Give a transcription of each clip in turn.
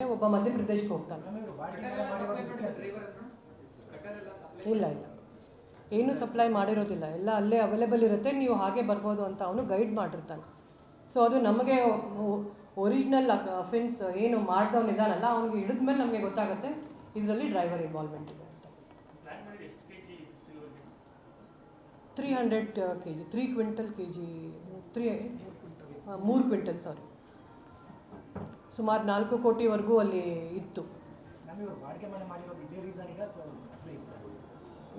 ಒಬ್ಬ ಮಧ್ಯಪ್ರದೇಶಕ್ಕೆ ಹೋಗ್ತಾನೆ. ಇಲ್ಲ ಇಲ್ಲ. ಏನು ಸಪ್ಲೈ ಮಾಡಿರೋದಿಲ್ಲ. ಎಲ್ಲ ಅಲ್ಲೇ ಅವೈಲೇಬಲ್ ಇರುತ್ತೆ. ನೀವು ಹಾಗೆ ಬರ್ಬೋದು ಅಂತ ಅವನು ಗೈಡ್ ಮಾಡಿರ್ತಾನೆ. ಸೊ ಅದು ನಮಗೆ ಒರಿಜಿನಲ್ ಅಫೆನ್ಸ್ ಏನು ಮಾಡಿದವನಿದ್ದಾನಲ್ಲ ಅವ್ನಿಗೆ ಹಿಡಿದ ಮೇಲೆ ನಮಗೆ ಗೊತ್ತಾಗುತ್ತೆ ಇದರಲ್ಲಿ ಡ್ರೈವರ್ ಇನ್ವಾಲ್ವ್ಮೆಂಟ್ ಇದೆ ಅಂತ. Three hundred K G three quintal K G three ಮೂರು ಕ್ವಿಂಟಲ್ ಸಾರಿ ಸುಮಾರು ನಾಲ್ಕು ಕೋಟಿವರೆಗೂ ಅಲ್ಲಿ ಇತ್ತು.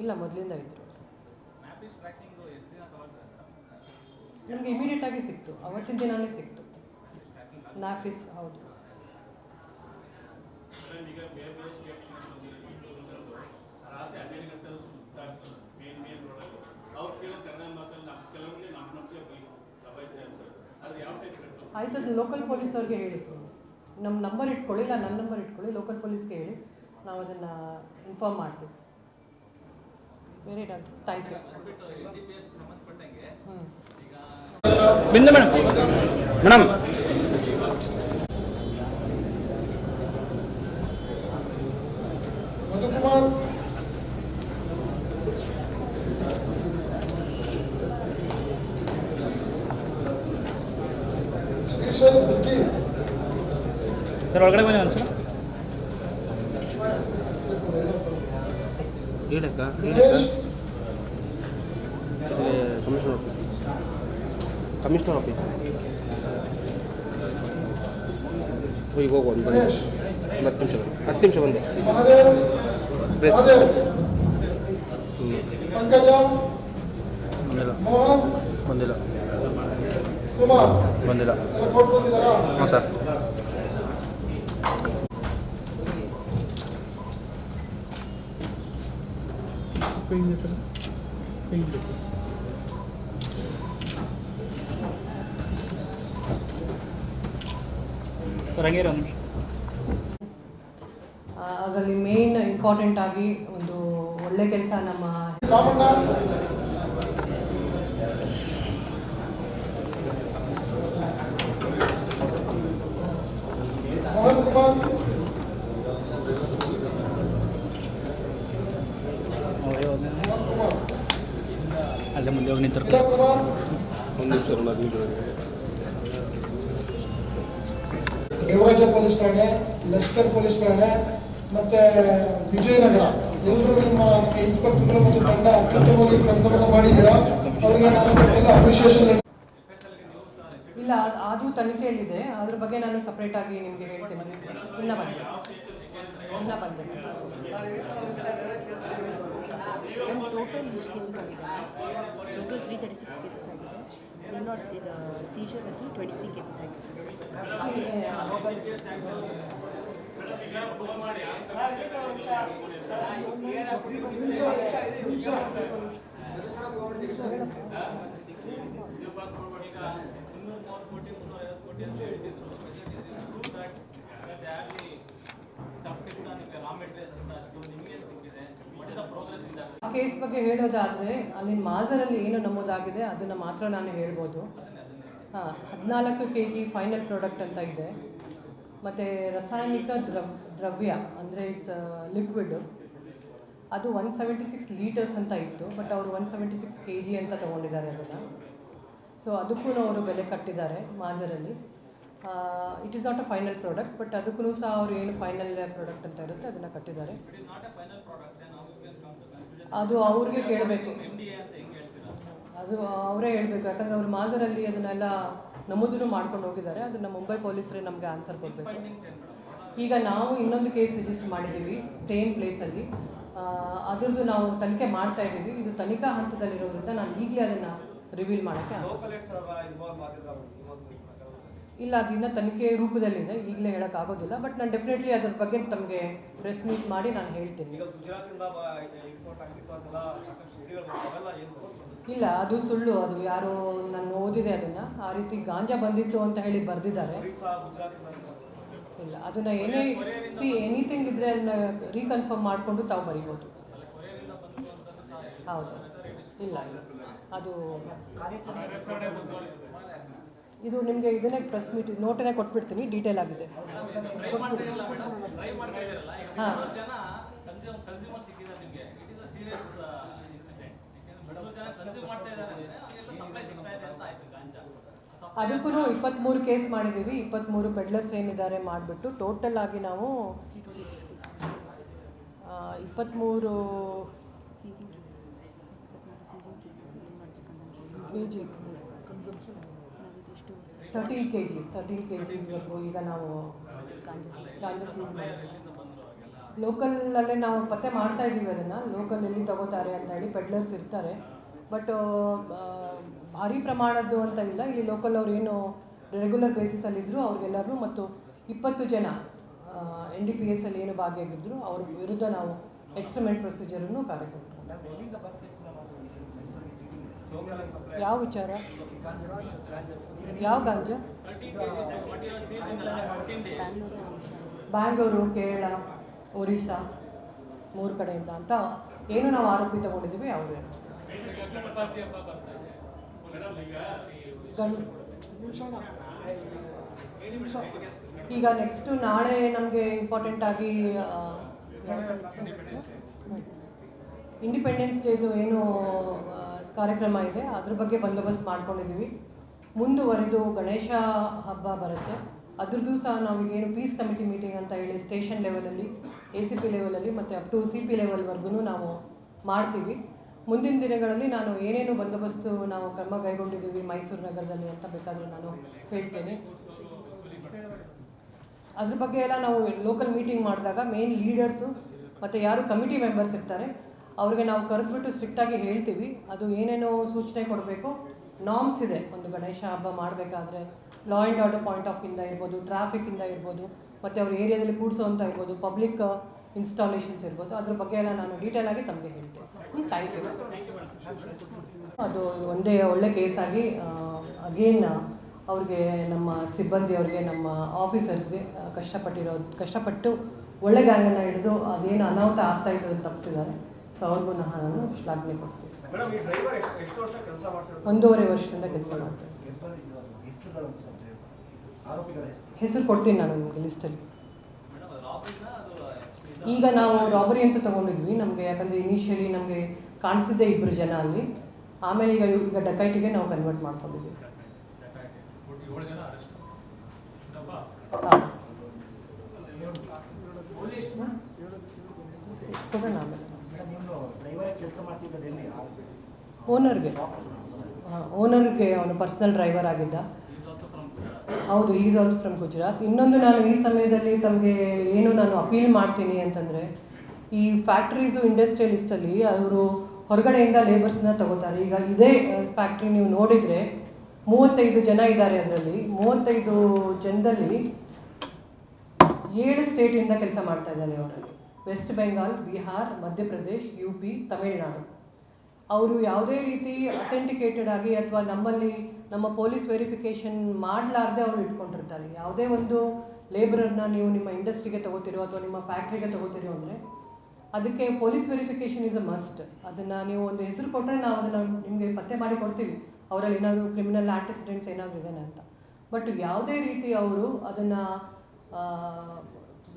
ಇಲ್ಲ ಮೊದಲಿಂದ ಇದ್ರು. ನಮಗೆ ಇಮಿಡಿಯೇಟ್ ಆಗಿ ಸಿಕ್ತು. ಅವತ್ತಿನ ದಿನಾನೇ ಸಿಕ್ತು. ನಾಫೀಸ್ ಹೌದು. ಈಗ ಬೇರೆ ಬೇರೆ ಸ್ಟೇಟ್ ರಾತ್ರಿ ಹನ್ನೆರಡು ಗಂಟೆ ಸುತ್ತಾಡ್ಸೋದು ಮೇನ್ ಮೇನ್ ರೋಡಲ್ಲಿ ಅವ್ರು ಕೇಳೋ ಕನ್ನಡ ಮಾತಲ್ಲಿ ನಮ್ಮ ಕೆಲವರಿಗೆ ನಮ್ಮ ನಮಗೆ ಬೈ ದಬಾಯಿಸ್ತಾ ಇರ್ತಾರೆ ಅದು ಯಾವ ಟೈಪ್ ಆಯ್ತು ಅದು ಲೋಕಲ್ ಪೊಲೀಸ್ ಅವ್ರಿಗೆ ಹೇಳಿ ನಮ್ಮ ನಂಬರ್ ಇಟ್ಕೊಳ್ಳಿ ಇಲ್ಲ ನನ್ನ ನಂಬರ್ ಇಟ್ಕೊಳ್ಳಿ ಲೋಕಲ್ ಪೊಲೀಸ್ಗೆ ಹೇಳಿ ನಾವು ಅದನ್ನು ಇನ್ಫಾರ್ಮ್ ಮಾಡ್ತೀವಿ. ಬೇರೆ ಥ್ಯಾಂಕ್ ಯು ಹ್ಞೂ ಬಿಂದು ಮೇಡಮ್ ಮೇಡಮ್ ಮಧುಕುಮಾರ್ ಶ್ರೀಶೈಲ್ ಹುಗ್ಗಿ ಸರ್ ಒಳಗಡೆ ಬನ್ನಿ ಒಂದು ಹೇಳಕ್ಕ ಕಮಿಷನರ್ ಆಫೀಸ್ ಕಮಿಷನರ್ ಆಫೀಸ್ ಈಗ ಹೋಗು ಒಂದು ಬಂದೆ ದಿನೇಶ್ ಒಂದು ಹತ್ತು ನಿಮಿಷ ಹತ್ತು ನಿಮಿಷ ಬಂದೆ ಬಂದಿಲ್ಲ. ಬಂದಿಲ್ಲ. ಬಂದಿಲ್ಲ. ಹಾಂ ಬಂದಿಲ್ಲ ರಿಪೋರ್ಟ್ ಬಂದಿದ್ದಾರಾ ಹಾಂ ಸರ್ ಸರ್ ಹಂಗೆ ಒಂದು ನಿಮಿಷ ಅದರಲ್ಲಿ ಮೇನ್ ಇಂಪಾರ್ಟೆಂಟ್ ಆಗಿ ಒಂದು ಒಳ್ಳೆ ಕೆಲಸ ನಮ್ಮ ಕಾಮಣ್ಣ ಮೋಹನ್ ಕುಮಾರ್ ಮೋಹನ್ ಕುಮಾರ್ ಅಲ್ಲೇ ಮುಂದೆ ಹೋಗಿ ನಿಂತಿರ್ತಾರೆ ದೇವರಾಜ ಪೊಲೀಸ್ ಠಾಣೆ ಲಷ್ಕರ್ ಪೊಲೀಸ್ ಠಾಣೆ ಮತ್ತೆ ವಿಜಯನಗರ. ಎಲ್ಲರೂ ನಿಮ್ಮ ಇನ್ಸ್ಪೆಕ್ಟರ್ ಮತ್ತು ತಂಡ ಅತ್ಯುತ್ತಮವಾಗಿ ಕೆಲಸವನ್ನು ಮಾಡಿದ್ದೀರಾ? ಅವರಿಗೆ ನಾನು ಎಲ್ಲ ಅಪ್ರಿಷಿಯೇಷನ್ ಇಲ್ಲ ಅದು ಅದು ತನಿಖೆಯಲ್ಲಿದೆ. ಅದ್ರ ಬಗ್ಗೆ ನಾನು ಸಪ್ರೇಟ್ ಆಗಿ ನಿಮಗೆ ಹೇಳ್ತೇನೆ. ಇನ್ನ ಬಂದೆ ಇನ್ನ ಬಂದೆ ಟೋಟಲ್ ಇಷ್ಟು ಕೇಸಸ್ ಆಗಿದೆ total three thirty six cases ಆಗಿದೆ ತ್ರೀ ನಾಟ್ ಇದು ಸೀಜರ್ ಅಲ್ಲಿ ಟ್ವೆಂಟಿ ತ್ರೀ ಕೇಸಸ್ ಆಗಿದೆ ಆ ಕೇಸ್ ಬಗ್ಗೆ ಹೇಳೋದಾದರೆ, ಅಲ್ಲಿ ಮಾಜರಲ್ಲಿ ಏನು ನಮೂದಾಗಿದೆ, ಅದನ್ನು ಮಾತ್ರ ನಾನು ಹೇಳ್ಬೋದು. ಹಾಂ, ಹದಿನಾಲ್ಕು ಕೆ ಜಿ ಫೈನಲ್ ಪ್ರಾಡಕ್ಟ್ ಅಂತ ಇದೆ. ಮತ್ತು ರಾಸಾಯನಿಕ ದ್ರವ್, ದ್ರವ್ಯ, ಅಂದರೆ ಇಟ್ಸ್ ಲಿಕ್ವಿಡ್ ಅದು ಒನ್ ಸೆವೆಂಟಿ ಸಿಕ್ಸ್ ಲೀಟರ್ಸ್ ಅಂತ ಇತ್ತು ಬಟ್ ಅವರು one seventy six K G ಅಂತ ತಗೊಂಡಿದ್ದಾರೆ ಅದನ್ನು. ಸೊ ಅದಕ್ಕೂ ಅವರು ಬೆಲೆ ಕಟ್ಟಿದ್ದಾರೆ ಮಾಜರಲ್ಲಿ. It is not a final product but ಅದಕ್ಕೂ ಸಹ ಅವರು ಏನು ಫೈನಲ್ ಪ್ರಾಡಕ್ಟ್ ಅಂತ ಇರುತ್ತೆ, ಅದನ್ನು ಕಟ್ಟಿದ್ದಾರೆ. ಅದು ಅವ್ರಿಗೆ ಕೇಳಬೇಕು. ಅದು ಅವರೇ ಹೇಳಬೇಕು. ಯಾಕಂದರೆ ಅವ್ರು ಮಾಜರಲ್ಲಿ ಅದನ್ನೆಲ್ಲ ನಮೂದನ್ನು ಮಾಡ್ಕೊಂಡು ಹೋಗಿದ್ದಾರೆ. ಅದನ್ನು ಮುಂಬೈ ಪೊಲೀಸರೇ ನಮಗೆ ಆನ್ಸರ್ ಕೊಡಬೇಕು. ಈಗ ನಾವು ಇನ್ನೊಂದು ಕೇಸ್ ರಿಜಿಸ್ಟರ್ ಮಾಡಿದ್ದೀವಿ ಸೇಮ್ ಪ್ಲೇಸಲ್ಲಿ ಅದರದ್ದು ನಾವು ತನಿಖೆ ಮಾಡ್ತಾ ಇದ್ದೀವಿ. ಇದು ತನಿಖಾ ಹಂತದಲ್ಲಿರೋದ್ರಿಂದ ನಾನು ಈಗಲೇ ಅದನ್ನು ರಿವೀಲ್ ಮಾಡೋಕ್ಕೆ. ಇಲ್ಲ ಅದು ಇನ್ನೂ ತನಿಖೆ ರೂಪದಲ್ಲಿದೆ ಈಗಲೇ ಹೇಳೋಕ್ಕಾಗೋದಿಲ್ಲ ಬಟ್ ನಾನು ಡೆಫಿನೆಟ್ಲಿ ಅದ್ರ ಬಗ್ಗೆ ತಮಗೆ ಪ್ರೆಸ್ ಮೀಟ್ ಮಾಡಿ ನಾನು ಹೇಳ್ತೀನಿ. ಈಗ ಗುಜರಾತಿಂದ ಇಂಪೋರ್ಟ್ ಆಗಿತ್ತು ಅಂತೆಲ್ಲ ಸಾಕಷ್ಟು ವಿಡಿಯೋಗಳು ಅವೆಲ್ಲ ಏನು ಇಲ್ಲ ಅದು ಸುಳ್ಳು ಅದು ಯಾರು ನಾನು ಓದಿದೆ ಅದನ್ನು ಆ ರೀತಿ ಗಾಂಜಾ ಬಂದಿತ್ತು ಅಂತ ಹೇಳಿ ಬರೆದಿದ್ದಾರೆ. ಇಲ್ಲ ಅದನ್ನು ಏನೇ ಸಿ ಎನಿಥಿಂಗ್ ಇದ್ದರೆ ಅದನ್ನ ರೀಕನ್ಫರ್ಮ್ ಮಾಡಿಕೊಂಡು ತಾವು ಬರಿಬೋದು. ಹೌದು ಇಲ್ಲ ಅದು ಇದು ನಿಮಗೆ ಇದನ್ನೇ ಪ್ರೆಸ್ ಮೀಟ್ ನೋಟನ್ನೇ ಕೊಟ್ಬಿಡ್ತೀನಿ ಡೀಟೇಲ್ ಆಗಿದೆ. ಹಾಂ. ಜನ ಕನ್ಸ್ಯೂಮ್ ಕನ್ಸ್ಯೂಮರ್ ಸಿಕ್ಕಿದ್ದಾರೆ ನಿಮಗೆ it is a serious incident ಯಾಕಂದ್ರೆ ಬಡವರು ಜನ ಕನ್ಸ್ಯೂಮ್ ಮಾಡ್ತಾ ಇದ್ದಾರೆ ಅಂದ್ರೆ ಸಪ್ಲೈ ಸಿಗ್ತಾ ಇದೆ ಅಂತ ಆಯ್ತು ಗಾಂಜಾ ಅದಕ್ಕೂ ಇಪ್ಪತ್ತ್ಮೂರು ಕೇಸ್ ಮಾಡಿದ್ದೀವಿ ಇಪ್ಪತ್ತ್ಮೂರು ಪೆಡ್ಲರ್ಸ್ ಏನಿದ್ದಾರೆ ಮಾಡಿಬಿಟ್ಟು ಟೋಟಲ್ ಆಗಿ ನಾವು ಇಪ್ಪತ್ತ್ಮೂರು C G thirteen K Gs thirteen K ಜಿಸ್ವರೆಗೂ ಈಗ ನಾವು ಲೋಕಲಲ್ಲೇ ನಾವು ಪತ್ತೆ ಮಾಡ್ತಾ ಇದ್ದೀವಿ ಅದನ್ನು. ಲೋಕಲ್ ಎಲ್ಲಿ ತಗೋತಾರೆ ಅಂತ ಹೇಳಿ ಪೆಡ್ಲರ್ಸ್ ಇರ್ತಾರೆ. ಬಟ್ ಭಾರಿ ಪ್ರಮಾಣದ್ದು ಅಂತ ಇಲ್ಲ. ಇಲ್ಲಿ ಲೋಕಲ್ ಅವ್ರು ಏನು ರೆಗ್ಯುಲರ್ ಬೇಸಿಸಲ್ಲಿದ್ದರು ಅವ್ರಿಗೆಲ್ಲರೂ ಮತ್ತು ಇಪ್ಪತ್ತು ಜನ ಎನ್ ಡಿ ಪಿ ಎಸ್ ಅಲ್ಲಿ ಏನು ಭಾಗಿಯಾಗಿದ್ದರು ಅವ್ರ ವಿರುದ್ಧ ನಾವು ಎಕ್ಸ್ಟ್ರಿಮೆಂಟ್ ಪ್ರೊಸೀಜರನ್ನು ಕಾರ್ಯಕೊಟ್ಟರು ಮ್ಯಾಮ್ ಎಲ್ಲಿಂದ ಬರ್ತಿತ್ತು ಮ್ಯಾಮ್ ಅದು ಇದು ಮೈಸೂರಿಗೆ ಸಿಟಿಗೆ ಲೋಕಲ್ ಸಪ್ಲೈ ಯಾವ ವಿಚಾರ? ಯಾವ ಗಾಂಜಾ? ಬ್ಯಾಂಗ್ಳೂರು ಕೇರಳ ಒರಿಸ್ಸಾ ಮೂರು ಕಡೆಯಿಂದ ಅಂತ ಏನು ನಾವು ಆರೋಪಿ ತಗೊಂಡಿದ್ದೀವಿ ಅವರೇ ಈಗ ನೆಕ್ಸ್ಟು ನಾಳೆ ನಮಗೆ ಇಂಪಾರ್ಟೆಂಟ್ ಆಗಿ ಇಂಡಿಪೆಂಡೆನ್ಸ್ ಡೇದು ಏನು ಕಾರ್ಯಕ್ರಮ ಇದೆ. ಅದ್ರ ಬಗ್ಗೆ ಬಂದೋಬಸ್ತ್ ಮಾಡ್ಕೊಂಡಿದ್ದೀವಿ ಮುಂದುವರೆದು ಗಣೇಶ ಹಬ್ಬ ಬರುತ್ತೆ. ಅದ್ರದ್ದು ಸಹ ನಾವೀಗೇನು ಪೀಸ್ ಕಮಿಟಿ ಮೀಟಿಂಗ್ ಅಂತ ಹೇಳಿ ಸ್ಟೇಷನ್ ಲೆವೆಲಲ್ಲಿ, ಎ ಸಿ ಪಿ ಲೆವೆಲಲ್ಲಿ ಮತ್ತು ಅಪ್ ಟು ಸಿ ಪಿ ಲೆವೆಲ್ವರೆಗೂ ನಾವು ಮಾಡ್ತೀವಿ. ಮುಂದಿನ ದಿನಗಳಲ್ಲಿ ನಾನು ಏನೇನು ಬಂದೋಬಸ್ತು ನಾವು ಕ್ರಮ ಕೈಗೊಂಡಿದ್ದೀವಿ ಮೈಸೂರು ನಗರದಲ್ಲಿ ಅಂತ ಬೇಕಾದರೂ ನಾನು ಹೇಳ್ತೇನೆ. ಅದ್ರ ಬಗ್ಗೆ ಎಲ್ಲ ನಾವು ಲೋಕಲ್ ಮೀಟಿಂಗ್ ಮಾಡಿದಾಗ ಮೇನ್ ಲೀಡರ್ಸು ಮತ್ತು ಯಾರು ಕಮಿಟಿ ಮೆಂಬರ್ಸ್ ಇರ್ತಾರೆ ಅವ್ರಿಗೆ ನಾವು ಕರೆದ್ಬಿಟ್ಟು ಸ್ಟ್ರಿಕ್ಟಾಗಿ ಹೇಳ್ತೀವಿ. ಅದು ಏನೇನೋ ಸೂಚನೆ ಕೊಡಬೇಕು. ನಾಮ್ಸ್ ಇದೆ. ಒಂದು ಗಣೇಶ ಹಬ್ಬ ಮಾಡಬೇಕಾದ್ರೆ law and order point of ಇಂದ ಇರ್ಬೋದು ಟ್ರಾಫಿಕ್ಕಿಂದ ಇರ್ಬೋದು, ಮತ್ತು ಅವ್ರ ಏರಿಯಾದಲ್ಲಿ ಕೂಡಿಸೋವಂಥ ಇರ್ಬೋದು ಪಬ್ಲಿಕ್ ಇನ್ಸ್ಟಾಲೇಷನ್ಸ್ ಇರ್ಬೋದು. ಅದ್ರ ಬಗ್ಗೆ ಎಲ್ಲ ನಾನು ಡೀಟೇಲ್ ಆಗಿ ತಮಗೆ ಹೇಳ್ತೇನೆ. ಥ್ಯಾಂಕ್ ಯು ಅದು ಒಂದೇ ಒಳ್ಳೆ ಕೇಸಾಗಿ ಅಗೇನ್ ಅವ್ರಿಗೆ ನಮ್ಮ ಸಿಬ್ಬಂದಿ ಅವ್ರಿಗೆ, ನಮ್ಮ ಆಫೀಸರ್ಸ್ಗೆ ಕಷ್ಟಪಟ್ಟಿರೋ, ಕಷ್ಟಪಟ್ಟು ಒಳ್ಳೆ ಗ್ಯಾಂಗನ್ನು ಹಿಡಿದು ಅದೇನು ಅನಾಹುತ ಆಗ್ತಾ ಇತ್ತು ಅದನ್ನು ತಪ್ಪಿಸಿದ್ದಾರೆ. ಸೊ ಅವ್ರಿಗೂ ನಾನು ಶ್ಲಾಘನೆ ಕೊಡ್ತೀನಿ ಒಂದೂವರೆ ವರ್ಷದಿಂದ ಕೆಲಸ ಮಾಡ್ತೀನಿ ಹೆಸರು. ಕೊಡ್ತೀನಿ ನಾನು ನಿಮಗೆ ಲಿಸ್ಟಲ್ಲಿ ಈಗ ನಾವು ರಾಬರಿ ಅಂತ ತಗೊಂಡಿದ್ವಿ. ನಮಗೆ ಯಾಕಂದರೆ ಇನಿಷಿಯಲಿ ನಮಗೆ ಕಾಣಿಸಿದ್ದೆ ಇಬ್ಬರು ಜನ ಅಲ್ಲಿ. ಆಮೇಲೆ ಈಗ ಈಗ ಡಕೈಟಿಗೆ ನಾವು ಕನ್ವರ್ಟ್ ಮಾಡ್ಕೊಂಡಿದ್ವಿ. ಹಾಂ. ಆಮೇಲೆ. ಓನರ್ಗೆ ಹಾಂ ಓನರ್ಗೆ ಅವನು ಪರ್ಸ್ನಲ್ ಡ್ರೈವರ್ ಆಗಿದ್ದ. ಹೌದು ಈಸ್ ಆಲ್ಸೋ ಫ್ರಮ್ ಗುಜರಾತ್ ಇನ್ನೊಂದು ನಾನು ಈ ಸಮಯದಲ್ಲಿ ತಮಗೆ ಏನು ನಾನು ಅಪೀಲ್ ಮಾಡ್ತೀನಿ ಅಂತಂದರೆ ಈ ಫ್ಯಾಕ್ಟ್ರೀಸು ಇಂಡಸ್ಟ್ರಿಯಲಿಸ್ಟಲ್ಲಿ ಅವರು ಹೊರಗಡೆಯಿಂದ ಲೇಬರ್ಸ್ನ ತಗೋತಾರೆ. ಈಗ ಇದೇ ಫ್ಯಾಕ್ಟ್ರಿ ನೀವು ನೋಡಿದರೆ ಮೂವತ್ತೈದು ಜನ ಇದ್ದಾರೆ ಅದರಲ್ಲಿ. ಮೂವತ್ತೈದು ಜನದಲ್ಲಿ ಏಳು ಸ್ಟೇಟಿಂದ ಕೆಲಸ ಮಾಡ್ತಾ ಇದ್ದಾರೆ ಅವರಲ್ಲಿ. ವೆಸ್ಟ್ ಬೆಂಗಾಲ್ ಬಿಹಾರ್ ಮಧ್ಯಪ್ರದೇಶ್ ಯು ಪಿ ತಮಿಳುನಾಡು ಅವರು ಯಾವುದೇ ರೀತಿ ಅಥೆಂಟಿಕೇಟೆಡ್ ಆಗಿ ಅಥವಾ ನಮ್ಮಲ್ಲಿ ನಮ್ಮ ಪೊಲೀಸ್ ವೆರಿಫಿಕೇಷನ್ ಮಾಡಲಾರ್ದೆ ಅವರು ಇಟ್ಕೊಂಡಿರ್ತಾರೆ. ಯಾವುದೇ ಒಂದು ಲೇಬರರ್ನ ನೀವು ನಿಮ್ಮ ಇಂಡಸ್ಟ್ರಿಗೆ ತಗೋತಿರೋ ಅಥವಾ ನಿಮ್ಮ ಫ್ಯಾಕ್ಟ್ರಿಗೆ ತಗೋತಿರೋ ಅಂದರೆ ಅದಕ್ಕೆ police verification is a must ಅದನ್ನು ನೀವು ಒಂದು ಹೆಸರು ಕೊಟ್ಟರೆ ನಾವು ಅದನ್ನು ನಿಮಗೆ ಪತ್ತೆ ಮಾಡಿ ಕೊಡ್ತೀವಿ. ಅವರಲ್ಲಿ ಏನಾದರೂ ಕ್ರಿಮಿನಲ್ ಆಂಟಿಸಿಡೆಂಟ್ಸ್ ಏನಾದರೂ ಇದೇನೆ ಅಂತ. ಬಟ್ ಯಾವುದೇ ರೀತಿ ಅವರು ಅದನ್ನು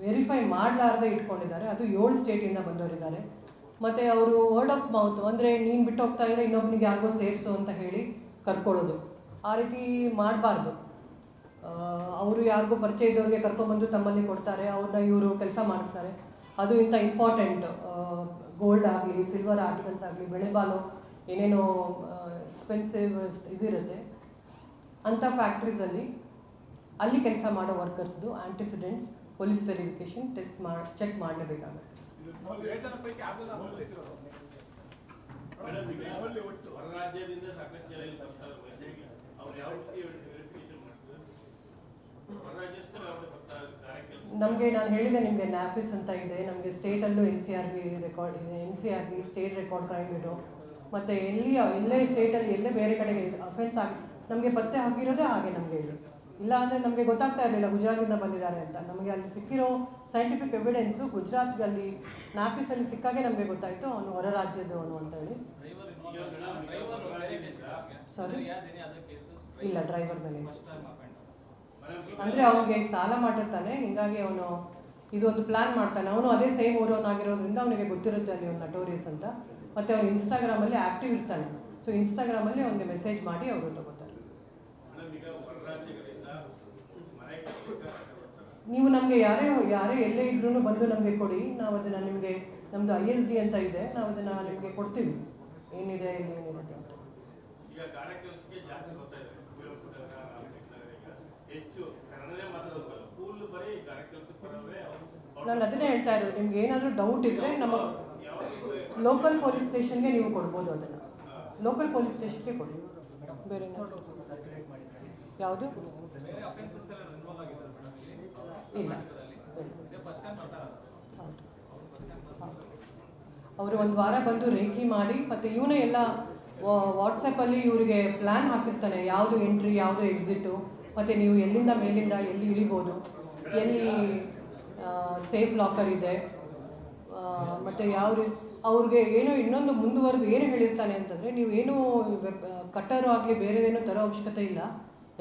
ವೆರಿಫೈ ಮಾಡಲಾರ್ದೆ ಇಟ್ಕೊಂಡಿದ್ದಾರೆ. ಅದು ಏಳು ಸ್ಟೇಟಿಂದ ಬಂದವರಿದ್ದಾರೆ. ಮತ್ತು ಅವರು ವರ್ಡ್ ಆಫ್ ಮೌತ್ ಅಂದರೆ ನೀನು ಬಿಟ್ಟು ಹೋಗ್ತಾ ಇದ್ರೆ ಇನ್ನೊಬ್ಬನಿಗೆ ಯಾರಿಗೋ ಸೇರಿಸು ಅಂತ ಹೇಳಿ ಕರ್ಕೊಳ್ಳೋದು. ಆ ರೀತಿ ಮಾಡಬಾರ್ದು. ಅವರು ಯಾರಿಗೂ ಪರಿಚಯ ಇದ್ದವ್ರಿಗೆ ಕರ್ಕೊಂಬಂದು ತಮ್ಮಲ್ಲಿ ಕೊಡ್ತಾರೆ. ಅವ್ರನ್ನ ಇವರು ಕೆಲಸ ಮಾಡಿಸ್ತಾರೆ. ಅದು ಇಂಥ ಇಂಪಾರ್ಟೆಂಟ್ ಗೋಲ್ಡ್ ಆಗಲಿ ಸಿಲ್ವರ್ ಆರ್ಟಿಕಲ್ಸ್ ಆಗಲಿ ಬೆಳೆಬಾಲು ಏನೇನೋ ಎಕ್ಸ್ಪೆನ್ಸಿವ್ ಇದಿರುತ್ತೆ ಅಂಥ ಫ್ಯಾಕ್ಟ್ರೀಸಲ್ಲಿ ಅಲ್ಲಿ ಕೆಲಸ ಮಾಡೋ ವರ್ಕರ್ಸ್ದು ಆಂಟಿಸಿಡೆಂಟ್ಸ್ ಪೊಲೀಸ್ ವೆರಿಫಿಕೇಷನ್ ಟೆಸ್ಟ್ ಮಾಡಿ ಚೆಕ್ ಮಾಡಲೇಬೇಕಾಗುತ್ತೆ. ವೆರಿಫಿಕೇಶನ್ ನಮಗೆ ನಾನು ಹೇಳಿದೆ ನಿಮಗೆ ನ್ಯಾಫಿಸ್ ಅಂತ ಇದೆ, ನಮಗೆ ಸ್ಟೇಟಲ್ಲೂ N C R B record ಇದೆ, N C R B state record crime ಇರೋ ಮತ್ತು ಎಲ್ಲಿ, ಎಲ್ಲೇ ಸ್ಟೇಟಲ್ಲಿ, ಎಲ್ಲೇ ಬೇರೆ ಕಡೆಗೆ ಅಫೆನ್ಸ್ ಆಗಿ, ನಮಗೆ ಪತ್ತೆ ಹಾಕಿರೋದೇ ಹಾಗೆ ನಮಗೆ ಹೇಳಿ ಇಲ್ಲ ಅಂದರೆ ನಮಗೆ ಗೊತ್ತಾಗ್ತಾ ಇರಲಿಲ್ಲ ಗುಜರಾತಿಂದ ಬಂದಿದ್ದಾರೆ ಅಂತ. ನಮಗೆ ಅಲ್ಲಿ ಸಿಕ್ಕಿರೋ ಸೈಂಟಿಫಿಕ್ ಎವಿಡೆನ್ಸು ಗುಜರಾತ್ಗಲ್ಲಿ ನಾಫೀಸಲ್ಲಿ ಸಿಕ್ಕಾಗೆ ನಮಗೆ ಗೊತ್ತಾಯಿತು, ಅವನು ಹೊರ ರಾಜ್ಯದ್ದು ಅವನು ಅಂತ ಹೇಳಿ. ಕೇಸಸ್ ಇಲ್ಲ ಡ್ರೈವರ್ ಮೇಲೆ. ಅಂದರೆ ಅವನಿಗೆ ಸಾಲ ಮಾಡಿರ್ತಾನೆ, ಹಿಂಗಾಗಿ ಅವನು ಇದು ಒಂದು ಪ್ಲ್ಯಾನ್ ಮಾಡ್ತಾನೆ. ಅವನು ಅದೇ ಸೇಮ್ ಊರವನಾಗಿರೋದ್ರಿಂದ ಅವನಿಗೆ ಗೊತ್ತಿರುತ್ತೆ ಅಲ್ಲಿ ಅವ್ನು ನಟೋರಿಯಸ್ ಅಂತ. ಮತ್ತು ಅವನು ಇನ್ಸ್ಟಾಗ್ರಾಮಲ್ಲಿ ಆ್ಯಕ್ಟಿವ್ ಇರ್ತಾನೆ. ಸೊ ಇನ್ಸ್ಟಾಗ್ರಾಮಲ್ಲಿ ಅವನಿಗೆ ಮೆಸೇಜ್ ಮಾಡಿ ಅವರು ತಗೋತಾರೆ ಮೇಡಮ್ ಈಗ ಹೊರ ರಾಜ್ಯಗಳಿಂದ ಮನೆ ಕಟ್ಟಲಿಕ್ಕೆ ನೀವು ನಮಗೆ ಯಾರೇ ಯಾರೇ ಎಲ್ಲೇ ಇದ್ರೂ ಬಂದು ನಮಗೆ ಕೊಡಿ. ನಾವು ಅದನ್ನು ನಿಮಗೆ ನಮ್ಮದು ಐ ಎಸ್ ಡಿ ಅಂತ ಇದೆ. ನಾವು ಅದನ್ನು ನಿಮಗೆ ಕೊಡ್ತೀವಿ. ಏನಿದೆ ಇಲ್ಲಿ ಏನಿರುತ್ತೆ ಅಂತ ನಾನು ಅದನ್ನೇ ಹೇಳ್ತಾ ಇರೋದು. ನಿಮ್ಗೆ ಏನಾದರೂ ಡೌಟ್ ಇದ್ದರೆ ನಮ್ಮ ಲೋಕಲ್ ಪೊಲೀಸ್ ಸ್ಟೇಷನ್ಗೆ ನೀವು ಕೊಡ್ಬೋದು ಅದನ್ನು. ಲೋಕಲ್ ಪೊಲೀಸ್ ಸ್ಟೇಷನ್ಗೆ ಕೊಡಿ. ಬೇರೆ ಯಾವುದು ಬೇರೆ ಅಫೆನ್ಸಸ್ ಎಲ್ಲ ಇನ್ವಾಲ್ವ್ ಆಗಿದ್ದಾರೆ ಮೇಡಮ್ ಇಲ್ಲಿ. ಅವರು ಒಂದು ವಾರ ಬಂದು ರೇಖಿ ಮಾಡಿ, ಮತ್ತು ಇವನೇ ಎಲ್ಲ ವಾಟ್ಸಪ್ಪಲ್ಲಿ ಇವರಿಗೆ ಪ್ಲ್ಯಾನ್ ಹಾಕಿರ್ತಾನೆ, ಯಾವುದು ಎಂಟ್ರಿ ಯಾವುದು ಎಕ್ಸಿಟು ಮತ್ತು ನೀವು ಎಲ್ಲಿಂದ ಮೇಲಿಂದ ಎಲ್ಲಿ ಇಳಿಬೋದು, ಎಲ್ಲಿ ಸೇಫ್ ಲಾಕರ್ ಇದೆ ಮತ್ತು ಯಾವ ರೀ ಅವ್ರಿಗೆ ಏನೋ ಇನ್ನೊಂದು ಮುಂದುವರೆದು ಏನು ಹೇಳಿರ್ತಾನೆ ಅಂತಂದರೆ, ನೀವು ಏನು ಕಟ್ಟರು ಆಗಲಿ ಬೇರೆದೇನೂ ತರೋ ಅವಶ್ಯಕತೆ ಇಲ್ಲ.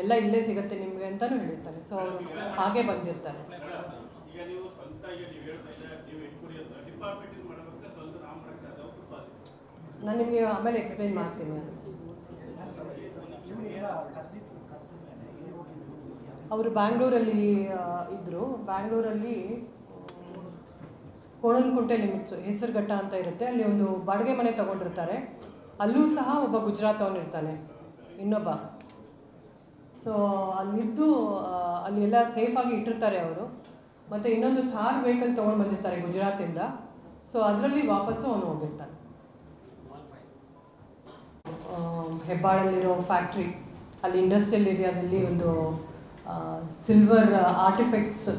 ಎಲ್ಲ ಇಲ್ಲೇ ಸಿಗುತ್ತೆ ನಿಮಗೆ ಅಂತಲೂ ಹೇಳಿರ್ತಾರೆ ಸೊ ಅವರು ಹಾಗೆ ಬಂದಿರ್ತಾರೆ. ನಾನು ನಿಮಗೆ ಆಮೇಲೆ ಎಕ್ಸ್ಪ್ಲೈನ್ ಮಾಡ್ತೀನಿ. ಅವರು ಬ್ಯಾಂಗ್ಳೂರಲ್ಲಿ ಇದ್ದರು ಬ್ಯಾಂಗ್ಳೂರಲ್ಲಿ ಕೋಣನಕುಂಟೆ ಲಿಮಿಟ್ಸು, ಹೆಸರುಘಟ್ಟ ಅಂತ ಇರುತ್ತೆ. ಅಲ್ಲಿ ಒಂದು ಬಾಡಿಗೆ ಮನೆ ತಗೊಂಡಿರ್ತಾರೆ. ಅಲ್ಲೂ ಸಹ ಒಬ್ಬ ಗುಜರಾತ್ ಅವನಿರ್ತಾನೆ ಇನ್ನೊಬ್ಬ. ಸೊ ಅಲ್ಲಿದ್ದು ಅಲ್ಲೆಲ್ಲ ಸೇಫಾಗಿ ಇಟ್ಟಿರ್ತಾರೆ ಅವರು. ಮತ್ತು ಇನ್ನೊಂದು ಥಾರ್ ವೆಹಿಕಲ್ ತೊಗೊಂಡು ಬಂದಿರ್ತಾರೆ ಗುಜರಾತಿಂದ. ಸೊ ಅದರಲ್ಲಿ ವಾಪಸ್ಸು ಅವನು ಹೋಗಿರ್ತಾನೆ. ಹೆಬ್ಬಾಳಲ್ಲಿರೋ ಫ್ಯಾಕ್ಟ್ರಿ ಅಲ್ಲಿ ಇಂಡಸ್ಟ್ರಿಯಲ್ ಏರಿಯಾದಲ್ಲಿ ಒಂದು ಸಿಲ್ವರ್ ಆರ್ಟಿಫೆಕ್ಟ್ಸ್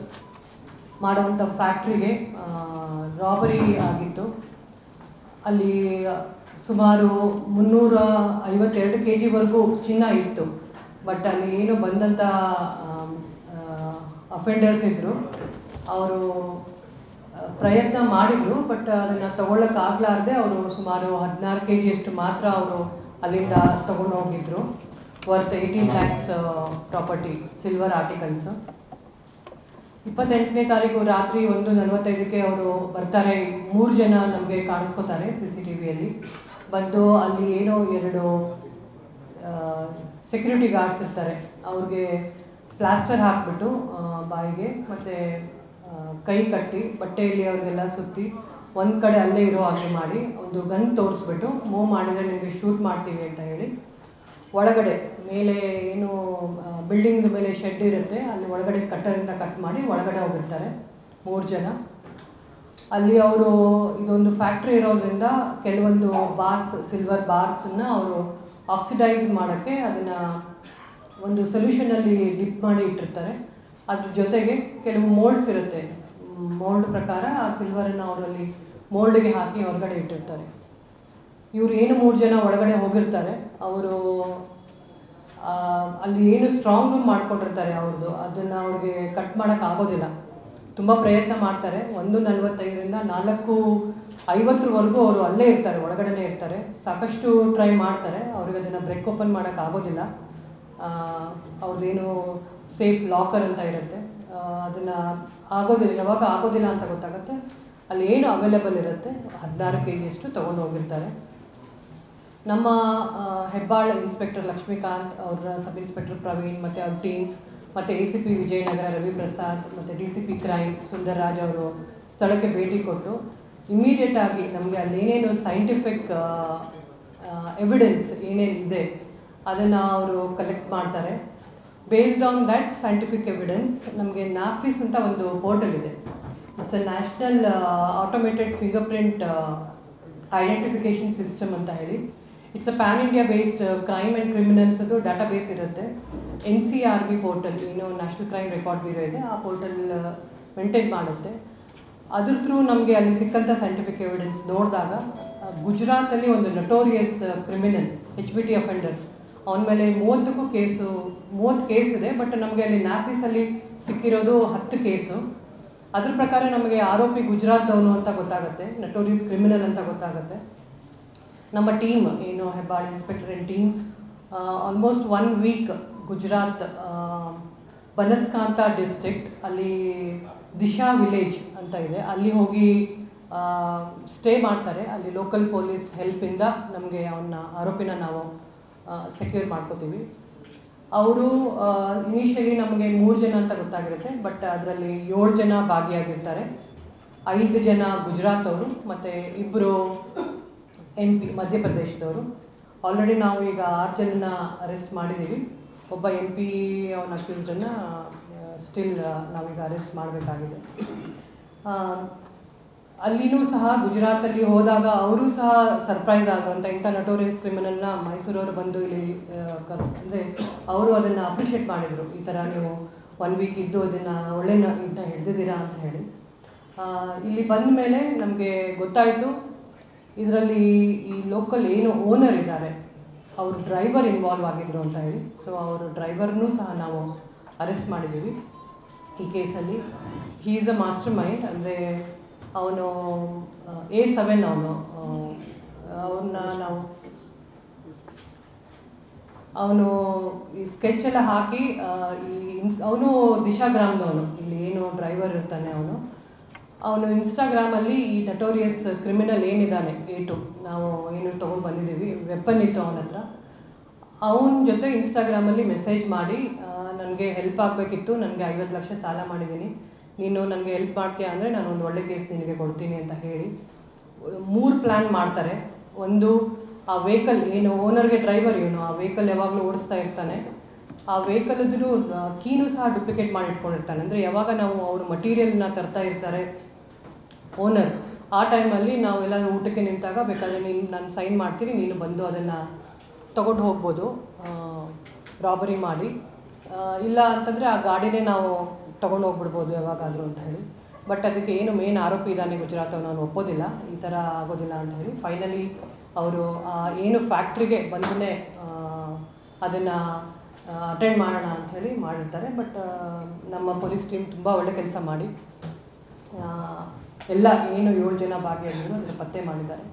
ಮಾಡೋವಂಥ ಫ್ಯಾಕ್ಟ್ರಿಗೆ ರಾಬರಿ ಆಗಿತ್ತು. ಅಲ್ಲಿ ಸುಮಾರು ಮುನ್ನೂರ ಐವತ್ತೆರಡು ಕೆ ಜಿವರೆಗೂ ಚಿನ್ನ ಇತ್ತು. ಬಟ್ ಅಲ್ಲಿ ಏನು ಬಂದಂಥ ಅಫೆಂಡರ್ಸ್ ಇದ್ದರು ಅವರು ಪ್ರಯತ್ನ ಮಾಡಿದರು, ಬಟ್ ಅದನ್ನು ತಗೊಳ್ಳೋಕ್ಕಾಗಲಾರ್ದೆ ಅವರು ಸುಮಾರು ಹದಿನಾರು ಕೆ ಜಿಯಷ್ಟು ಮಾತ್ರ ಅವರು ಅಲ್ಲಿಂದ ತಗೊಂಡು ಹೋಗಿದ್ರು. Worth eighteen lakhs property silver articles ಇಪ್ಪತ್ತೆಂಟನೇ ತಾರೀಕು ರಾತ್ರಿ ಒಂದು ನಲವತ್ತೈದಕ್ಕೆ ಅವರು ಬರ್ತಾರೆ. ಮೂರು ಜನ ನಮಗೆ ಕಾಣಿಸ್ಕೋತಾರೆ ಸಿ ಸಿ ಟಿ ವಿಯಲ್ಲಿ ಬಂದು ಅಲ್ಲಿ ಏನೋ ಎರಡು ಸೆಕ್ಯೂರಿಟಿ ಗಾರ್ಡ್ಸ್ ಇರ್ತಾರೆ. ಅವ್ರಿಗೆ ಪ್ಲಾಸ್ಟರ್ ಹಾಕ್ಬಿಟ್ಟು ಬಾಯಿಗೆ ಮತ್ತು ಕೈ ಕಟ್ಟಿ, ಬಟ್ಟೆಯಲ್ಲಿ ಅವ್ರಿಗೆಲ್ಲ ಸುತ್ತಿ, ಒಂದು ಕಡೆ ಅಲ್ಲೇ ಇರೋ ಹಾಗೆ ಮಾಡಿ, ಒಂದು ಗನ್ ತೋರಿಸ್ಬಿಟ್ಟು ಮೂವ್ ಮಾಡಿದರೆ ನಿಮಗೆ ಶೂಟ್ ಮಾಡ್ತೀವಿ ಅಂತ ಹೇಳಿ, ಒಳಗಡೆ, ಮೇಲೆ ಏನು ಬಿಲ್ಡಿಂಗ್ ಮೇಲೆ ಶೆಡ್ ಇರುತ್ತೆ, ಅಲ್ಲಿ ಒಳಗಡೆ ಕಟ್ಟರಿಂದ ಕಟ್ ಮಾಡಿ ಒಳಗಡೆ ಹೋಗಿರ್ತಾರೆ, ಮೂರು ಜನ. ಅಲ್ಲಿ ಅವರು, ಇದೊಂದು ಫ್ಯಾಕ್ಟ್ರಿ ಇರೋದ್ರಿಂದ, ಕೆಲವೊಂದು ಬಾರ್ಸ್ ಸಿಲ್ವರ್ ಬಾರ್ಸನ್ನು ಅವರು ಆಕ್ಸಿಡೈಸ್ ಮಾಡೋಕ್ಕೆ ಅದನ್ನು ಒಂದು ಸೊಲ್ಯೂಷನಲ್ಲಿ ಡಿಪ್ ಮಾಡಿ ಇಟ್ಟಿರ್ತಾರೆ. ಅದ್ರ ಜೊತೆಗೆ ಕೆಲವು ಮೋಲ್ಡ್ಸ್ ಇರುತ್ತೆ. ಮೋಲ್ಡ್ ಪ್ರಕಾರ ಆ ಸಿಲ್ವರನ್ನು ಅವರಲ್ಲಿ ಮೋಲ್ಡ್ಗೆ ಹಾಕಿ ಹೊರಗಡೆ ಇಟ್ಟಿರ್ತಾರೆ. ಇವರು ಏನು ಮೂರು ಜನ ಒಳಗಡೆ ಹೋಗಿರ್ತಾರೆ, ಅವರು ಅಲ್ಲಿ ಏನು ಸ್ಟ್ರಾಂಗ್ ರೂಮ್ ಮಾಡ್ಕೊಂಡಿರ್ತಾರೆ ಅವ್ರದ್ದು ಅದನ್ನು ಅವ್ರಿಗೆ ಕಟ್ ಮಾಡೋಕ್ಕಾಗೋದಿಲ್ಲ ತುಂಬ ಪ್ರಯತ್ನ ಮಾಡ್ತಾರೆ. ಒಂದು ನಲವತ್ತೈದರಿಂದ ನಾಲ್ಕು ಐವತ್ತರವರೆಗೂ ಅವರು ಅಲ್ಲೇ ಇರ್ತಾರೆ, ಒಳಗಡೆನೇ ಇರ್ತಾರೆ. ಸಾಕಷ್ಟು ಟ್ರೈ ಮಾಡ್ತಾರೆ. ಅವ್ರಿಗೆ ಅದನ್ನು ಬ್ರೇಕ್ ಓಪನ್ ಮಾಡೋಕ್ಕಾಗೋದಿಲ್ಲ ಅವ್ರದ್ದೇನು ಸೇಫ್ ಲಾಕರ್ ಅಂತ ಇರುತ್ತೆ. ಅದನ್ನು ಆಗೋದಿಲ್ಲ, ಯಾವಾಗ ಆಗೋದಿಲ್ಲ ಅಂತ ಗೊತ್ತಾಗುತ್ತೆ. ಅಲ್ಲಿ ಏನು ಅವೈಲೇಬಲ್ ಇರುತ್ತೆ ಹದಿನಾರು ಕೆ ಜಿಯಷ್ಟು ತೊಗೊಂಡು ಹೋಗಿರ್ತಾರೆ. ನಮ್ಮ ಹೆಬ್ಬಾಳ್ ಇನ್ಸ್ಪೆಕ್ಟರ್ ಲಕ್ಷ್ಮೀಕಾಂತ್ ಅವರ ಸಬ್ ಇನ್ಸ್ಪೆಕ್ಟರ್ ಪ್ರವೀಣ್ ಮತ್ತು ಅವ್ರ ಟೀಮ್ ಮತ್ತು A C P Vijayanagara Ravi Prasad ಮತ್ತು D C P crime Sundarraj ಅವರು ಸ್ಥಳಕ್ಕೆ ಭೇಟಿ ಕೊಟ್ಟು ಇಮಿಡಿಯೇಟ್ ಆಗಿ ನಮಗೆ ಅಲ್ಲಿ ಏನೇನು ಸೈಂಟಿಫಿಕ್ ಎವಿಡೆನ್ಸ್ ಏನೇನಿದೆ ಅದನ್ನು ಅವರು ಕಲೆಕ್ಟ್ ಮಾಡ್ತಾರೆ. Based on that scientific evidence ನಮಗೆ ನಾಫಿಸ್ ಅಂತ ಒಂದು ಪೋರ್ಟಲ್ ಇದೆ. It's a national automated fingerprint identification system ಅಂತ ಹೇಳಿ. It's a pan India based crime and criminals ಅದು ಡಾಟಾ ಬೇಸ್ ಇರುತ್ತೆ. N C R B portal ಏನು ನ್ಯಾಷನಲ್ ಕ್ರೈಮ್ ರೆಕಾರ್ಡ್ ಬ್ಯೂರೋ ಇದೆ. ಆ ಪೋರ್ಟಲ್ ಮೇಂಟೈನ್ ಮಾಡುತ್ತೆ. ಅದ್ರ ಥ್ರೂ ನಮಗೆ ಅಲ್ಲಿ ಸಿಕ್ಕಂಥ ಸೈಂಟಿಫಿಕ್ ಎವಿಡೆನ್ಸ್ ನೋಡಿದಾಗ ಗುಜರಾತಲ್ಲಿ ಒಂದು notorious criminal H B T offenders ಅವನ ಮೇಲೆ ಮೂವತ್ತಕ್ಕೂ ಕೇಸು, ಮೂವತ್ತು ಕೇಸ್ ಇದೆ ಬಟ್ ನಮಗೆ ಅಲ್ಲಿ ನ್ಯಾಫೀಸಲ್ಲಿ ಸಿಕ್ಕಿರೋದು ಹತ್ತು ಕೇಸು. ಅದ್ರ ಪ್ರಕಾರ ನಮಗೆ ಆರೋಪಿ ಗುಜರಾತ್ದವನು ಅಂತ ಗೊತ್ತಾಗುತ್ತೆ ನಟೋರಿಯಸ್ ಕ್ರಿಮಿನಲ್ ಅಂತ ಗೊತ್ತಾಗುತ್ತೆ. ನಮ್ಮ ಟೀಮ್ ಏನು Hebbal inspector and team almost one week Gujarat Banaskantha district ಅಲ್ಲಿ ದಿಶಾ ವಿಲೇಜ್ ಅಂತ ಇದೆ. ಅಲ್ಲಿ ಹೋಗಿ ಸ್ಟೇ ಮಾಡ್ತಾರೆ. ಅಲ್ಲಿ ಲೋಕಲ್ ಪೊಲೀಸ್ ಹೆಲ್ಪಿಂದ ನಮಗೆ ಅವನ್ನ ಆರೋಪಿನ ನಾವು ಸೆಕ್ಯೂರ್ ಮಾಡ್ಕೋತೀವಿ. ಅವರು ಇನಿಷಿಯಲಿ ನಮಗೆ ಮೂರು ಜನ ಅಂತ ಗೊತ್ತಾಗಿರುತ್ತೆ ಬಟ್ ಅದರಲ್ಲಿ ಏಳು ಜನ ಭಾಗಿಯಾಗಿರ್ತಾರೆ. ಐದು ಜನ ಗುಜರಾತ್ ಅವರು, ಮತ್ತು ಇಬ್ಬರು ಎಂ ಪಿ ಮಧ್ಯಪ್ರದೇಶದವರು. ಆಲ್ರೆಡಿ ನಾವು ಈಗ ಆರು ಜನನ ಅರೆಸ್ಟ್ ಮಾಡಿದ್ದೀವಿ ಒಬ್ಬ ಎಂ ಪಿ ಅವನ ಅಕ್ಯೂಸ್ಡನ್ನು ಸ್ಟಿಲ್ ನಾವೀಗ ಅರೆಸ್ಟ್ ಮಾಡಬೇಕಾಗಿದೆ. ಅಲ್ಲಿನೂ ಸಹ ಗುಜರಾತಲ್ಲಿ ಹೋದಾಗ ಅವರು ಸಹ ಸರ್ಪ್ರೈಸ್ ಆಗುವಂಥ ಇಂಥ ನಟೋರಿಯಸ್ ಕ್ರಿಮಿನಲ್ನ ಮೈಸೂರವರು ಬಂದು ಇಲ್ಲಿ ಅಂದರೆ ಅವರು ಅದನ್ನು ಅಪ್ರಿಷಿಯೇಟ್ ಮಾಡಿದರು. ಈ ಥರ ನೀವು ಒನ್ ವೀಕ್ ಇದ್ದು ಅದನ್ನು ಒಳ್ಳೆ ಇದನ್ನ ಹಿಡ್ದಿದ್ದೀರಾ ಅಂತ ಹೇಳಿ. ಇಲ್ಲಿ ಬಂದ ಮೇಲೆ ನಮಗೆ ಗೊತ್ತಾಯಿತು, ಇದರಲ್ಲಿ ಈ ಲೋಕಲ್ ಏನು ಓನರ್ ಇದ್ದಾರೆ, ಅವರು ಡ್ರೈವರ್ ಇನ್ವಾಲ್ವ್ ಆಗಿದ್ರು ಅಂತ ಹೇಳಿ. ಸೊ ಅವರು ಡ್ರೈವರ್ನೂ ಸಹ ನಾವು ಅರೆಸ್ಟ್ ಮಾಡಿದ್ದೀವಿ. ಈ ಕೇಸಲ್ಲಿ he is a master mind ಅಂದರೆ ಅವನು ಎ ಸೆವೆನ್ ಅವನು. ಅವನ್ನ ನಾವು, ಅವನು ಈ ಸ್ಕೆಚ್ ಎಲ್ಲ ಹಾಕಿ ಈ ಇನ್ಸ್ ಅವನು ದಿಶಾ ಗ್ರಾಮದವನು ಇಲ್ಲಿ ಏನು ಡ್ರೈವರ್ ಇರ್ತಾನೆ ಅವನು. ಅವನು ಇನ್ಸ್ಟಾಗ್ರಾಮಲ್ಲಿ ಈ ನಟೋರಿಯಸ್ ಕ್ರಿಮಿನಲ್ ಏನಿದ್ದಾನೆ ಏಟು ನಾವು ಏನು ತೊಗೊಂಡು ಬಂದಿದ್ದೀವಿ. ವೆಪನ್ ಇತ್ತು ಅವನ ಹತ್ರ ಅವನ ಜೊತೆ ಇನ್ಸ್ಟಾಗ್ರಾಮಲ್ಲಿ ಮೆಸೇಜ್ ಮಾಡಿ ನನಗೆ ಹೆಲ್ಪ್ ಆಗಬೇಕಿತ್ತು, ನನಗೆ ಐವತ್ತು ಲಕ್ಷ ಸಾಲ ಮಾಡಿದ್ದೀನಿ. ನೀನು ನನಗೆ ಹೆಲ್ಪ್ ಮಾಡ್ತೀಯಾ ಅಂದರೆ ನಾನು ಒಂದು ಒಳ್ಳೆ ಕೇಸ್ ನಿನಗೆ ಕೊಡ್ತೀನಿ ಅಂತ ಹೇಳಿ. ಮೂರು ಪ್ಲ್ಯಾನ್ ಮಾಡ್ತಾರೆ. ಒಂದು, ಆ ವೆಹಿಕಲ್ ಏನು ಓನರ್ಗೆ ಡ್ರೈವರ್ ಏನು, ಆ ವೆಹಿಕಲ್ ಯಾವಾಗಲೂ ಓಡಿಸ್ತಾ ಇರ್ತಾನೆ. ಆ ವೆಹಿಕಲ್ದು ಕೀನು ಸಹ ಡುಪ್ಲಿಕೇಟ್ ಮಾಡಿ ಇಟ್ಕೊಂಡಿರ್ತಾನೆ ಅಂದರೆ ಯಾವಾಗ ನಾವು ಅವರು ಮಟೀರಿಯಲ್ನ ತರ್ತಾ ಇರ್ತಾರೆ ಓನರ್ ಆ ಟೈಮಲ್ಲಿ ನಾವೆಲ್ಲ ಊಟಕ್ಕೆ ನಿಂತಾಗ ಬೇಕಾದರೆ ನೀನು, ನಾನು ಸೈನ್ ಮಾಡ್ತೀನಿ, ನೀನು ಬಂದು ಅದನ್ನು ತಗೊಂಡು ಹೋಗ್ಬೋದು. ರಾಬರಿ ಮಾಡಿ. ಇಲ್ಲ ಅಂತಂದರೆ ಆ ಗಾಡಿನೇ ನಾವು ತೊಗೊಂಡು ಹೋಗ್ಬಿಡ್ಬೋದು ಯಾವಾಗಾದರೂ ಅಂತ ಹೇಳಿ. ಬಟ್ ಅದಕ್ಕೆ ಏನು ಮೇನ್ ಆರೋಪಿ ಇದ್ದಾನೆ ಗುಜರಾತ್ ನಾನು ಒಪ್ಪೋದಿಲ್ಲ. ಈ ಥರ ಆಗೋದಿಲ್ಲ ಅಂತ ಹೇಳಿ. ಫೈನಲಿ ಅವರು ಏನು ಫ್ಯಾಕ್ಟ್ರಿಗೆ ಬಂದನೇ ಅದನ್ನು ಅಟೆಂಡ್ ಮಾಡೋಣ ಅಂತ ಹೇಳಿ ಮಾಡಿರ್ತಾರೆ. ಬಟ್ ನಮ್ಮ ಪೊಲೀಸ್ ಟೀಮ್ ತುಂಬ ಒಳ್ಳೆ ಕೆಲಸ ಮಾಡಿ ಎಲ್ಲ ಏನು ಏಳು ಜನ ಭಾಗಿಯಾಗಿದ್ರು ಅದನ್ನು ಪತ್ತೆ ಮಾಡಿದ್ದಾರೆ.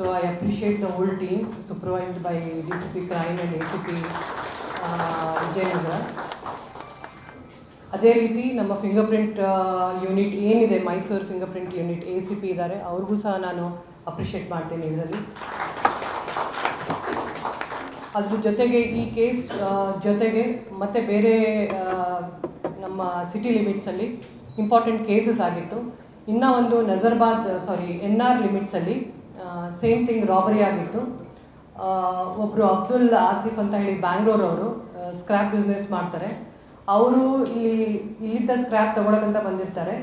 So I appreciate the whole team supervised by DCP Crime and C P Vijayanagara ಅದೇ ರೀತಿ ನಮ್ಮ ಫಿಂಗರ್ ಪ್ರಿಂಟ್ ಯೂನಿಟ್ ಏನಿದೆ Mysuru fingerprint unit A C P ಇದ್ದಾರೆ ಅವ್ರಿಗೂ ಸಹ ನಾನು ಅಪ್ರಿಷಿಯೇಟ್ ಮಾಡ್ತೀನಿ ಇದರಲ್ಲಿ. ಅದ್ರ ಜೊತೆಗೆ ಈ ಕೇಸ್ ಜೊತೆಗೆ ಮತ್ತು ಬೇರೆ ಆ, ನಮ್ಮ ಸಿಟಿ ಲಿಮಿಟ್ಸಲ್ಲಿ ಇಂಪಾರ್ಟೆಂಟ್ ಕೇಸಸ್ ಆಗಿತ್ತು. ಇನ್ನೂ ಒಂದು ನಜರ್ಬಾದ್ ಸಾರಿ ಎನ್ ಆರ್ ಲಿಮಿಟ್ಸಲ್ಲಿ ಸೇಮ್ ಥಿಂಗ್ ರಾಬರಿ ಆಗಿತ್ತು. ಒಬ್ಬರು ಅಬ್ದುಲ್ ಆಸಿಫ್ ಅಂತ ಹೇಳಿ ಬ್ಯಾಂಗ್ಳೂರವರು ಸ್ಕ್ರ್ಯಾಪ್ ಬಿಸ್ನೆಸ್ ಮಾಡ್ತಾರೆ. ಅವರು ಇಲ್ಲಿ, ಇಲ್ಲಿದ್ದ ಸ್ಕ್ರ್ಯಾಪ್ ತೊಗೊಳಕ್ಕಂತ ಬಂದಿರ್ತಾರೆ.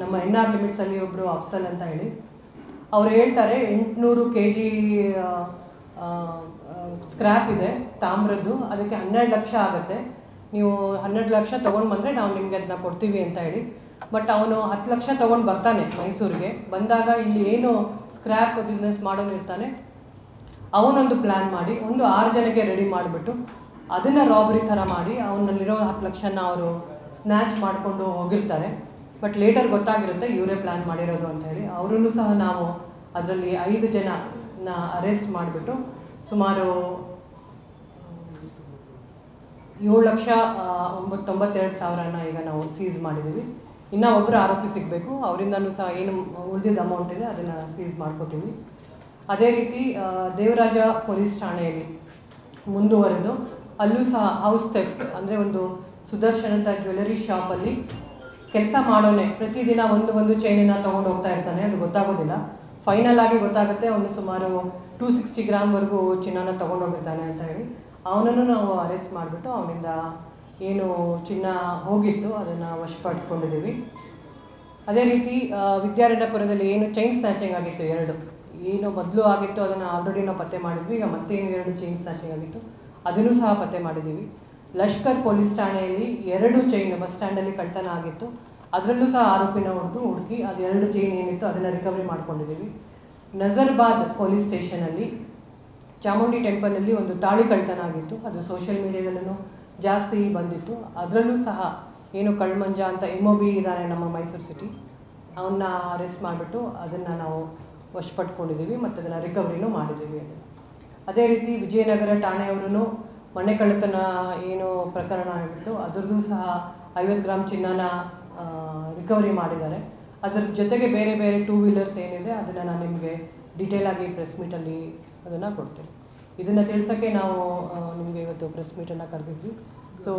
ನಮ್ಮ ಎನ್ ಆರ್ ಲಿಮಿಟ್ಸಲ್ಲಿ ಒಬ್ಬರು ಅಫ್ಸಲ್ ಅಂತ ಹೇಳಿ. ಅವ್ರು ಹೇಳ್ತಾರೆ, ಎಂಟುನೂರು ಕೆ ಜಿ ಸ್ಕ್ರ್ಯಾಪ್ ಇದೆ, ತಾಮ್ರದ್ದು. ಅದಕ್ಕೆ ಹನ್ನೆರಡು ಲಕ್ಷ ಆಗುತ್ತೆ. ನೀವು ಹನ್ನೆರಡು ಲಕ್ಷ ತೊಗೊಂಡು ಬಂದರೆ ನಾವು ನಿಮಗೆ ಅದನ್ನ ಕೊಡ್ತೀವಿ ಅಂತ ಹೇಳಿ. ಬಟ್ ಅವನು ಹತ್ತು ಲಕ್ಷ ತೊಗೊಂಡು ಬರ್ತಾನೆ ಮೈಸೂರಿಗೆ. ಬಂದಾಗ ಇಲ್ಲಿ ಏನು ಸ್ಕ್ರ್ಯಾಪ್ ಬಿಸ್ನೆಸ್ ಮಾಡೋನು ಇರ್ತಾನೆ. ಅವನೊಂದು ಪ್ಲ್ಯಾನ್ ಮಾಡಿ, ಒಂದು ಆರು ಜನಕ್ಕೆ ರೆಡಿ ಮಾಡಿಬಿಟ್ಟು ಅದನ್ನು ರಾಬರಿ ಥರ ಮಾಡಿ, ಅವನಲ್ಲಿರೋ ಹತ್ತು ಲಕ್ಷನ ಅವರು ಸ್ನ್ಯಾಚ್ ಮಾಡಿಕೊಂಡು ಹೋಗಿರ್ತಾರೆ. ಬಟ್ ಲೇಟರ್ ಗೊತ್ತಾಗಿರುತ್ತೆ, ಇವರೇ ಪ್ಲ್ಯಾನ್ ಮಾಡಿರೋದು ಅಂತ ಹೇಳಿ. ಅವರನ್ನು ಸಹ ನಾವು ಅದರಲ್ಲಿ ಐದು ಜನನ ಅರೆಸ್ಟ್ ಮಾಡಿಬಿಟ್ಟು ಸುಮಾರು, ಏಳು ಲಕ್ಷ ಒಂಬತ್ತೊಂಬತ್ತೆರಡು ಒಂಬತ್ತು ತೊಂಬತ್ತೆರಡು ಸಾವಿರನ ಈಗ ನಾವು ಸೀಸ್ ಮಾಡಿದ್ದೀವಿ. ಇನ್ನೂ ಒಬ್ಬರು ಆರೋಪಿ ಸಿಗಬೇಕು, ಅವರಿಂದನೂ ಸಹ ಏನು ಉಳಿದಿದ್ದ ಅಮೌಂಟ್ ಇದೆ, ಅದನ್ನು ಸೀಸ್ ಮಾಡ್ಕೋತೀವಿ. ಅದೇ ರೀತಿ ದೇವರಾಜ ಪೊಲೀಸ್ ಠಾಣೆಯಲ್ಲಿ ಮುಂದುವರೆದು ಅಲ್ಲೂ ಸಹ ಹೌಸ್ ಥೆಫ್ಟ್ ಅಂದರೆ ಒಂದು ಸುದರ್ಶನ್ ಅಂತ ಜ್ಯುವೆಲರಿ ಶಾಪಲ್ಲಿ ಕೆಲಸ ಮಾಡೋನೆ, ಪ್ರತಿದಿನ ಒಂದು ಒಂದು ಚೈನನ್ನು ತೊಗೊಂಡು ಹೋಗ್ತಾ ಇರ್ತಾನೆ, ಅದು ಗೊತ್ತಾಗೋದಿಲ್ಲ. ಫೈನಲ್ ಆಗಿ ಗೊತ್ತಾಗುತ್ತೆ, ಅವನು ಸುಮಾರು ಟೂ ಸಿಕ್ಸ್ಟಿ ಗ್ರಾಮ್ವರೆಗೂ ಚಿನ್ನನ ತೊಗೊಂಡೋಗಿರ್ತಾನೆ ಅಂತ ಹೇಳಿ. ಅವನನ್ನು ನಾವು ಅರೆಸ್ಟ್ ಮಾಡಿಬಿಟ್ಟು ಅವನಿಂದ ಏನು ಚಿನ್ನ ಹೋಗಿತ್ತು, ಅದನ್ನು ವಶಪಡಿಸ್ಕೊಂಡಿದ್ದೀವಿ. ಅದೇ ರೀತಿ ವಿದ್ಯಾರಣ್ಯಪುರದಲ್ಲಿ ಏನು ಚೈನ್ ಸ್ನ್ಯಾಚಿಂಗ್ ಆಗಿತ್ತು, ಎರಡು. ಏನು ಮೊದಲು ಆಗಿತ್ತು, ಅದನ್ನು ಆಲ್ರೆಡಿ ನಾವು ಪತ್ತೆ ಮಾಡಿದ್ವಿ, ಈಗ ಮತ್ತೆ ಏನು ಎರಡು ಚೈನ್ ಸ್ನ್ಯಾಚಿಂಗ್ ಆಗಿತ್ತು. ಅದನ್ನು ಸಹ ಪತ್ತೆ ಮಾಡಿದ್ದೀವಿ. ಲಷ್ಕರ್ ಪೊಲೀಸ್ ಠಾಣೆಯಲ್ಲಿ ಎರಡು ಚೈನ್ ಬಸ್ ಸ್ಟ್ಯಾಂಡಲ್ಲಿ ಕಳ್ತನ ಆಗಿತ್ತು. ಅದರಲ್ಲೂ ಸಹ ಆರೋಪಿನ ಹೊಡೆದು ಹುಡುಕಿ, ಅದು ಎರಡು ಚೈನ್ ಏನಿತ್ತು, ಅದನ್ನು ರಿಕವರಿ ಮಾಡ್ಕೊಂಡಿದ್ದೀವಿ. ನಜರ್ಬಾದ್ ಪೊಲೀಸ್ ಸ್ಟೇಷನಲ್ಲಿ ಚಾಮುಂಡಿ ಟೆಂಪಲಲ್ಲಿ ಒಂದು ತಾಳಿ ಕಳ್ತನ ಆಗಿತ್ತು. ಅದು ಸೋಷಿಯಲ್ ಮೀಡಿಯಾದಲ್ಲೂ ಜಾಸ್ತಿ ಬಂದಿತ್ತು. ಅದರಲ್ಲೂ ಸಹ ಏನು ಕಳ್ಮಂಜ ಅಂತ ಎಂ ಒ ಬಿ ಇದ್ದಾರೆ ನಮ್ಮ ಮೈಸೂರು ಸಿಟಿ. ಅವನ್ನ ಅರೆಸ್ಟ್ ಮಾಡಿಬಿಟ್ಟು ಅದನ್ನು ನಾವು ವಶಪಟ್ಕೊಂಡಿದ್ದೀವಿ ಮತ್ತು ಅದನ್ನು ರಿಕವರಿನೂ ಮಾಡಿದ್ದೀವಿ ಅದೇ ರೀತಿ ವಿಜಯನಗರ ಠಾಣೆಯವರು ಮನೆ ಕಳ್ಳತನ ಏನು ಪ್ರಕರಣ ಆಗಿತ್ತು. ಅದರದ್ದು ಸಹ ಐವತ್ತು ಗ್ರಾಮ್ ಚಿನ್ನನ ರಿಕವರಿ ಮಾಡಿದ್ದಾರೆ. ಅದರ ಜೊತೆಗೆ ಬೇರೆ ಬೇರೆ ಟೂ ವೀಲರ್ಸ್ ಏನಿದೆ, ಅದನ್ನು ನಾನು ನಿಮಗೆ ಡೀಟೇಲಾಗಿ ಪ್ರೆಸ್ ಮೀಟಲ್ಲಿ ಅದನ್ನು ಕೊಡ್ತೀನಿ. ಇದನ್ನು ತಿಳಿಸೋಕ್ಕೆ ನಾವು ನಿಮಗೆ ಇವತ್ತು ಪ್ರೆಸ್ ಮೀಟನ್ನು ಕರೆದಿದ್ವಿ. ಸೊ